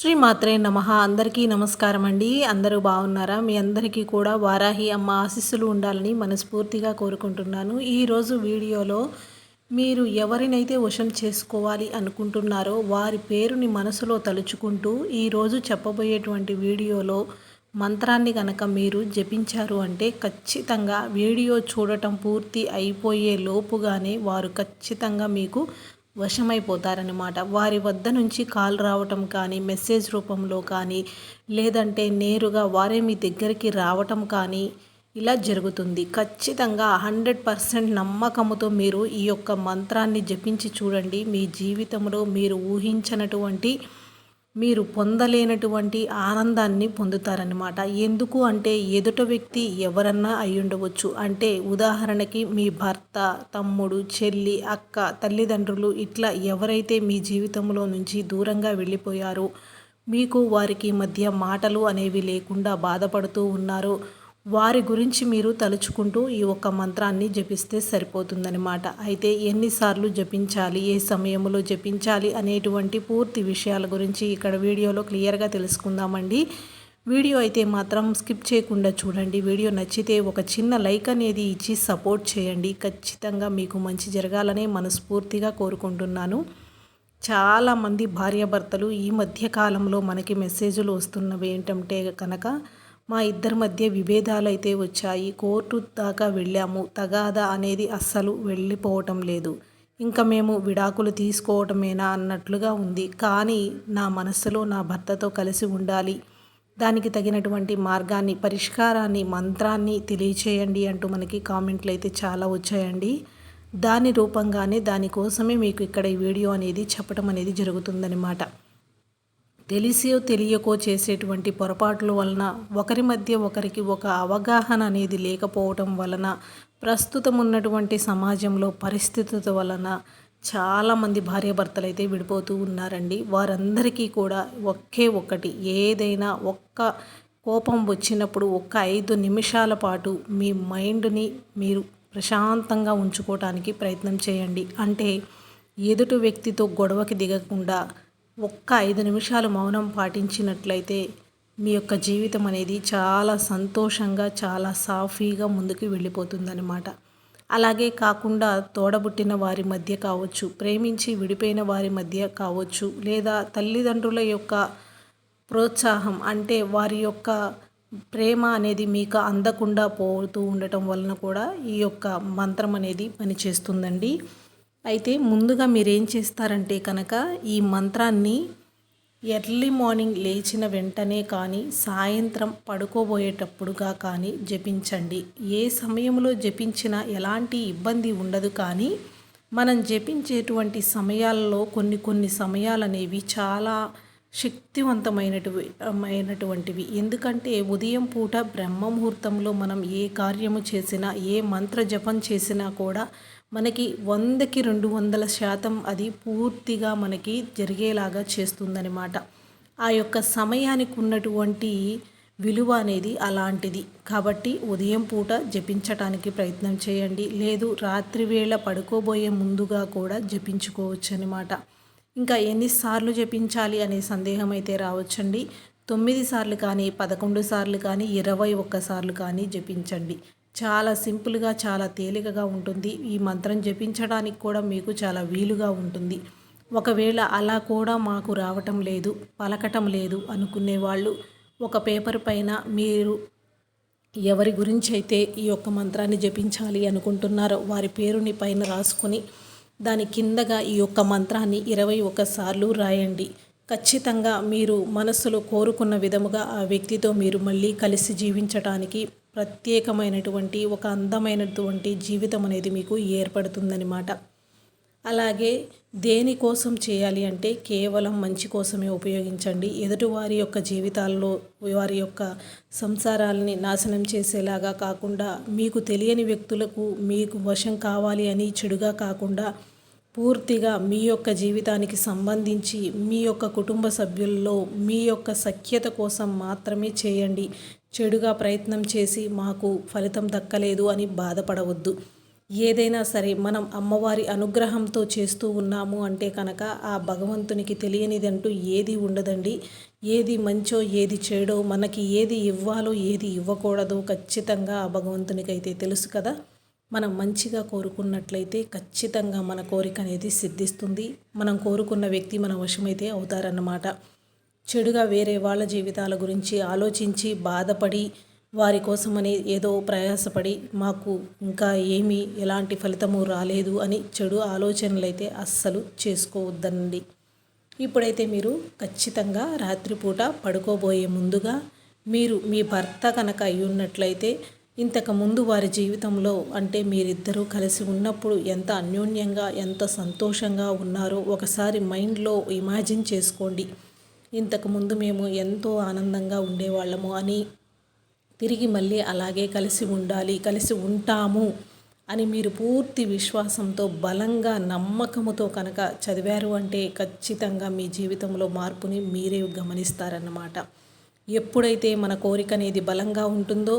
శ్రీ మాత్రే నమ. అందరికీ నమస్కారం అండి అందరూ బాగున్నారా? మీ అందరికీ కూడా వారాహి అమ్మ ఆశీస్సులు ఉండాలని మనస్ఫూర్తిగా కోరుకుంటున్నాను. ఈరోజు వీడియోలో మీరు ఎవరినైతే వశం చేసుకోవాలి అనుకుంటున్నారో వారి పేరుని మనసులో తలుచుకుంటూ ఈరోజు చెప్పబోయేటువంటి వీడియోలో మంత్రాన్ని కనుక మీరు జపించారు అంటే ఖచ్చితంగా వీడియో చూడటం పూర్తి అయిపోయే లోపుగానే వారు ఖచ్చితంగా మీకు వశమైపోతారనమాట వారి వద్ద నుంచి కాల్ రావటం కానీ మెసేజ్ రూపంలో కానీ లేదంటే నేరుగా వారే మీ దగ్గరికి రావటం కానీ ఇలా జరుగుతుంది. ఖచ్చితంగా హండ్రెడ్ పర్సెంట్ నమ్మకముతో మీరు ఈ యొక్క మంత్రాన్ని జపించి చూడండి. మీ జీవితంలో మీరు ఊహించినటువంటి మీరు పొందలేనటువంటి ఆనందాన్ని పొందుతారనమాట ఎందుకు అంటే ఎదుట వ్యక్తి ఎవరన్నా అయ్యుండవచ్చు. అంటే ఉదాహరణకి మీ భర్త తమ్ముడు చెల్లి అక్క తల్లిదండ్రులు ఇట్లా ఎవరైతే మీ జీవితంలో నుంచి దూరంగా వెళ్ళిపోయారో మీకు వారికి మధ్య మాటలు అనేవి లేకుండా బాధపడుతూ ఉన్నారో. వారి గురించి మీరు తలుచుకుంటూ ఈ ఒక్క మంత్రాన్ని జపిస్తే సరిపోతుందనమాట అయితే ఎన్నిసార్లు జపించాలి ఏ సమయంలో జపించాలి అనేటువంటి పూర్తి విషయాల గురించి ఇక్కడ వీడియోలో క్లియర్గా తెలుసుకుందామండి. వీడియో అయితే మాత్రం స్కిప్ చేయకుండా చూడండి. వీడియో నచ్చితే ఒక చిన్న లైక్ అనేది ఇచ్చి సపోర్ట్ చేయండి. ఖచ్చితంగా మీకు మంచి జరగాలనే మనస్ఫూర్తిగా కోరుకుంటున్నాను. చాలామంది భార్యాభర్తలు ఈ మధ్య కాలంలో మనకి మెసేజ్లు వస్తున్నవి ఏంటంటే కనుక మా ఇద్దరి మధ్య విభేదాలు అయితే వచ్చాయి. కోర్టు దాకా వెళ్ళాము. తగాదా అనేది అస్సలు వెళ్ళిపోవటం లేదు. ఇంకా మేము విడాకులు తీసుకోవటమేనా అన్నట్లుగా ఉంది. కానీ నా మనస్సులో నా భర్తతో కలిసి ఉండాలి. దానికి తగినటువంటి మార్గాన్ని పరిష్కారాన్ని మంత్రాన్ని తెలియచేయండి అంటూ మనకి కామెంట్లు అయితే చాలా వచ్చాయండి. దాని రూపంగానే దానికోసమే మీకు ఇక్కడ ఈ వీడియో అనేది చెప్పడం అనేది జరుగుతుందన్నమాట. తెలిసో తెలియకో చేసేటువంటి పొరపాట్ల వలన ఒకరి మధ్య ఒకరికి ఒక అవగాహన అనేది లేకపోవటం వలన ప్రస్తుతం ఉన్నటువంటి సమాజంలో పరిస్థితుల వలన చాలామంది భార్యాభర్తలు అయితే విడిపోతూ ఉన్నారండి. వారందరికీ కూడా ఒకే ఒక్కటి ఏదైనా ఒక్క కోపం వచ్చినప్పుడు ఒక్క ఐదు నిమిషాల పాటు మీ మైండ్ని మీరు ప్రశాంతంగా ఉంచుకోవటానికి ప్రయత్నం చేయండి. అంటే ఎదుటి వ్యక్తితో గొడవకి దిగకుండా ఒక్క ఐదు నిమిషాలు మౌనం పాటించినట్లయితే మీ యొక్క జీవితం అనేది చాలా సంతోషంగా చాలా సాఫీగా ముందుకు వెళ్ళిపోతుందన్నమాట. అలాగే కాకుండా తోడబుట్టిన వారి మధ్య కావచ్చు ప్రేమించి విడిపోయిన వారి మధ్య కావచ్చు లేదా తల్లిదండ్రుల యొక్క ప్రోత్సాహం అంటే వారి యొక్క ప్రేమ అనేది మీకు అందకుండా పోతూ ఉండటం వలన కూడా ఈ యొక్క మంత్రం అనేది పనిచేస్తుందండి. అయితే ముందుగా మీరేం చేస్తారంటే కనుక ఈ మంత్రాన్ని ఎర్లీ మార్నింగ్ లేచిన వెంటనే కానీ సాయంత్రం పడుకోబోయేటప్పుడుగా కానీ జపించండి. ఏ సమయంలో జపించినా ఎలాంటి ఇబ్బంది ఉండదు కానీ మనం జపించేటువంటి సమయాల్లో కొన్ని కొన్ని సమయాలు అనేవి చాలా శక్తివంతమైనటువంటివి ఎందుకంటే ఉదయం పూట బ్రహ్మ ముహూర్తంలో మనం ఏ కార్యము చేసినా ఏ మంత్ర జపం చేసినా కూడా మనకి వందకి రెండు వందల శాతం అది పూర్తిగా మనకి జరిగేలాగా చేస్తుందనమాట ఆ యొక్క సమయానికి ఉన్నటువంటి విలువ అనేది అలాంటిది. కాబట్టి ఉదయం పూట జపించటానికి ప్రయత్నం చేయండి. లేదు రాత్రి వేళ పడుకోబోయే ముందుగా కూడా జపించుకోవచ్చు అనమాట ఇంకా ఎన్నిసార్లు జపించాలి అనే సందేహం అయితే రావచ్చండి. తొమ్మిది సార్లు కానీ పదకొండు సార్లు కానీ ఇరవై ఒక్కసార్లు కానీ జపించండి. చాలా సింపుల్గా చాలా తేలికగా ఉంటుంది. ఈ మంత్రం జపించడానికి కూడా మీకు చాలా వీలుగా ఉంటుంది. ఒకవేళ అలా కూడా మాకు రావటం లేదు పలకటం లేదు అనుకునే వాళ్ళు ఒక పేపర్ పైన మీరు ఎవరి గురించి అయితే ఈ యొక్క మంత్రాన్ని జపించాలి అనుకుంటున్నారో వారి పేరుని పైన రాసుకొని దాని కిందగా ఈ యొక్క మంత్రాన్ని ఇరవై ఒకసార్లు రాయండి. ఖచ్చితంగా మీరు మనస్సులో కోరుకున్న విధముగా ఆ వ్యక్తితో మీరు మళ్ళీ కలిసి జీవించటానికి ప్రత్యేకమైనటువంటి ఒక అందమైనటువంటి జీవితం అనేది మీకు ఏర్పడుతుందనమాట అలాగే దేనికోసం చేయాలి అంటే కేవలం మంచి కోసమే ఉపయోగించండి. ఎదుటివారి యొక్క జీవితాల్లో వారి యొక్క సంసారాలని నాశనం చేసేలాగా కాకుండా మీకు తెలియని వ్యక్తులకు మీకు వశం కావాలి అని చెడుగా కాకుండా పూర్తిగా మీ యొక్క జీవితానికి సంబంధించి మీ యొక్క కుటుంబ సభ్యుల్లో మీ యొక్క సఖ్యత కోసం మాత్రమే చేయండి. చెడుగా ప్రయత్నం చేసి మాకు ఫలితం దక్కలేదు అని బాధపడవద్దు. ఏదైనా సరే మనం అమ్మవారి అనుగ్రహంతో చేస్తూ ఉన్నాము అంటే కనుక ఆ భగవంతునికి తెలియనిదంటూ ఏది ఉండదండి. ఏది మంచో ఏది చెడో మనకి ఏది ఇవ్వాలో ఏది ఇవ్వకూడదో ఖచ్చితంగా ఆ భగవంతునికి అయితే తెలుసు కదా. మనం మంచిగా కోరుకున్నట్లయితే ఖచ్చితంగా మన కోరిక అనేది సిద్ధిస్తుంది. మనం కోరుకున్న వ్యక్తి మన వశమైతే అవుతారన్నమాట. చెడుగా వేరే వాళ్ళ జీవితాల గురించి ఆలోచించి బాధపడి వారి కోసమని ఏదో ప్రయాసపడి మాకు ఇంకా ఏమీ ఎలాంటి ఫలితము రాలేదు అని చెడు ఆలోచనలైతే అస్సలు చేసుకోవద్దనండి ఇప్పుడైతే మీరు ఖచ్చితంగా రాత్రిపూట పడుకోబోయే ముందుగా మీరు మీ భర్త కనుక అయి ఉన్నట్లయితే ఇంతకుముందు వారి జీవితంలో అంటే మీరిద్దరూ కలిసి ఉన్నప్పుడు ఎంత అన్యోన్యంగా ఎంత సంతోషంగా ఉన్నారో ఒకసారి మైండ్లో ఇమాజిన్ చేసుకోండి. ఇంతకుముందు మేము ఎంతో ఆనందంగా ఉండేవాళ్ళము అని తిరిగి మళ్ళీ అలాగే కలిసి ఉండాలి కలిసి ఉంటాము అని మీరు పూర్తి విశ్వాసంతో బలంగా నమ్మకముతో కనుక చదివారు అంటే ఖచ్చితంగా మీ జీవితంలో మార్పుని మీరే గమనిస్తారన్నమాట. ఎప్పుడైతే మన కోరిక అనేది బలంగా ఉంటుందో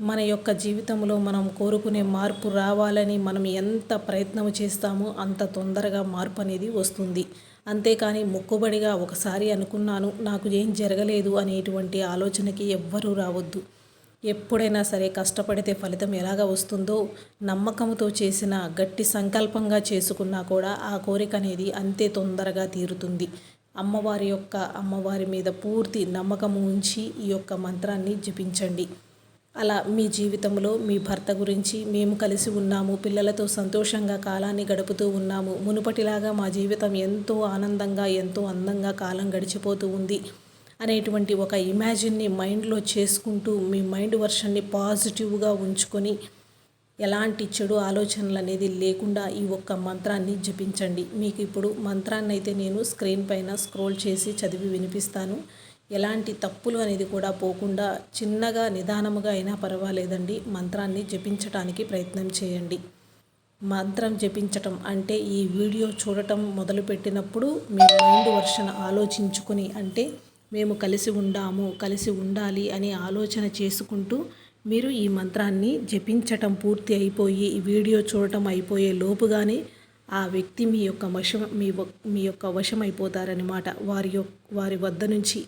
మన యొక్క జీవితంలో మనం కోరుకునే మార్పు రావాలని మనం ఎంత ప్రయత్నం చేస్తామో అంత తొందరగా మార్పు అనేది వస్తుంది. అంతేకాని మొక్కుబడిగా ఒకసారి అనుకున్నాను నాకు ఏం జరగలేదు అనేటువంటి ఆలోచనకి ఎవ్వరూ రావద్దు. ఎప్పుడైనా సరే కష్టపడితే ఫలితం ఎలాగ వస్తుందో నమ్మకంతో చేసిన గట్టి సంకల్పంగా చేసుకున్నా కూడా ఆ కోరిక అనేది అంతే తొందరగా తీరుతుంది. అమ్మవారి యొక్క అమ్మవారి మీద పూర్తి నమ్మకం ఉంచి ఈ యొక్క మంత్రాన్ని జపించండి. అలా మీ జీవితంలో మీ భర్త గురించి మేము కలిసి ఉన్నాము పిల్లలతో సంతోషంగా కాలాన్ని గడుపుతూ ఉన్నాము. మునుపటిలాగా మా జీవితం ఎంతో ఆనందంగా ఎంతో అందంగా కాలం గడిచిపోతూ ఉంది అనేటువంటి ఒక ఇమాజిన్ని మైండ్లో చేసుకుంటూ మీ మైండ్ వర్షన్ని పాజిటివ్గా ఉంచుకొని ఎలాంటి చెడు ఆలోచనలు అనేది లేకుండా ఈ ఒక్క మంత్రాన్ని జపించండి. మీకు ఇప్పుడు మంత్రాన్ని అయితే నేను స్క్రీన్ పైన స్క్రోల్ చేసి చదివి వినిపిస్తాను. ఎలాంటి తప్పులు అనేది కూడా పోకుండా చిన్నగా నిదానముగా అయినా పర్వాలేదండి. మంత్రాన్ని జపించటానికి ప్రయత్నం చేయండి. మంత్రం జపించటం అంటే ఈ వీడియో చూడటం మొదలుపెట్టినప్పుడు మీ మైండ్ వర్షన్ ఆలోచించుకొని అంటే మేము కలిసి ఉండాము కలిసి ఉండాలి అని ఆలోచన చేసుకుంటూ మీరు ఈ మంత్రాన్ని జపించటం పూర్తి అయిపోయి ఈ వీడియో చూడటం అయిపోయే లోపుగానే ఆ వ్యక్తి మీ యొక్క వశం మీ మీ యొక్క వశం అయిపోతారనమాట వారి వారి వద్ద నుంచి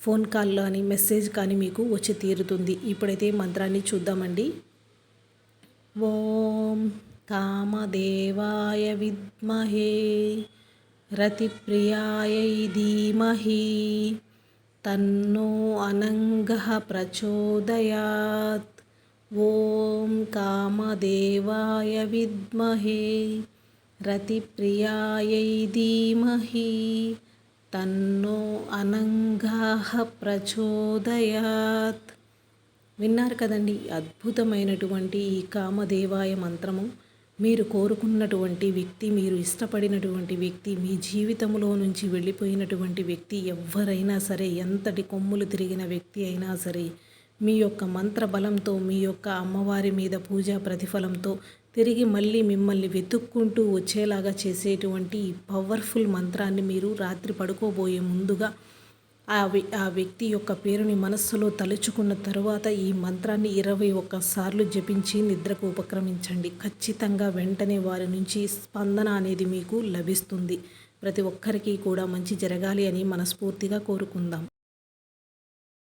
ఫోన్ కాల్ కానీ మెసేజ్ కానీ మీకు వచ్చి తీరుతుంది. ఇప్పుడైతే మంత్రాన్ని చూద్దామండి. ఓం కామదేవాయ విద్మహే రతిప్రియాయ ధీమహి తన్నో అనంగ ప్రచోదయాత్. ఓం కామదేవాయ విద్మహే రతిప్రియాయ ధీమహి తన్నో అనంగాహ ప్రచోదయాత్. విన్నారు కదండి అద్భుతమైనటువంటి ఈ కామదేవాయ మంత్రము. మీరు కోరుకున్నటువంటి వ్యక్తి మీరు ఇష్టపడినటువంటి వ్యక్తి మీ జీవితంలో నుంచి వెళ్ళిపోయినటువంటి వ్యక్తి ఎవరైనా సరే ఎంతటి కొమ్ములు తిరిగిన వ్యక్తి అయినా సరే మీ యొక్క మంత్ర బలంతో మీ యొక్క అమ్మవారి మీద పూజా ప్రతిఫలంతో తిరిగి మళ్ళీ మిమ్మల్ని వెతుక్కుంటూ వచ్చేలాగా చేసేటువంటి పవర్ఫుల్ మంత్రాన్ని మీరు రాత్రి పడుకోబోయే ముందుగా ఆ ఆ వ్యక్తి యొక్క పేరుని మనస్సులో తలుచుకున్న తరువాత ఈ మంత్రాన్ని ఇరవై ఒక్కసార్లు జపించి నిద్రకు ఉపక్రమించండి. ఖచ్చితంగా వెంటనే వారి నుంచి స్పందన అనేది మీకు లభిస్తుంది. ప్రతి ఒక్కరికి కూడా మంచి జరగాలి అని మనస్ఫూర్తిగా కోరుకుందాం.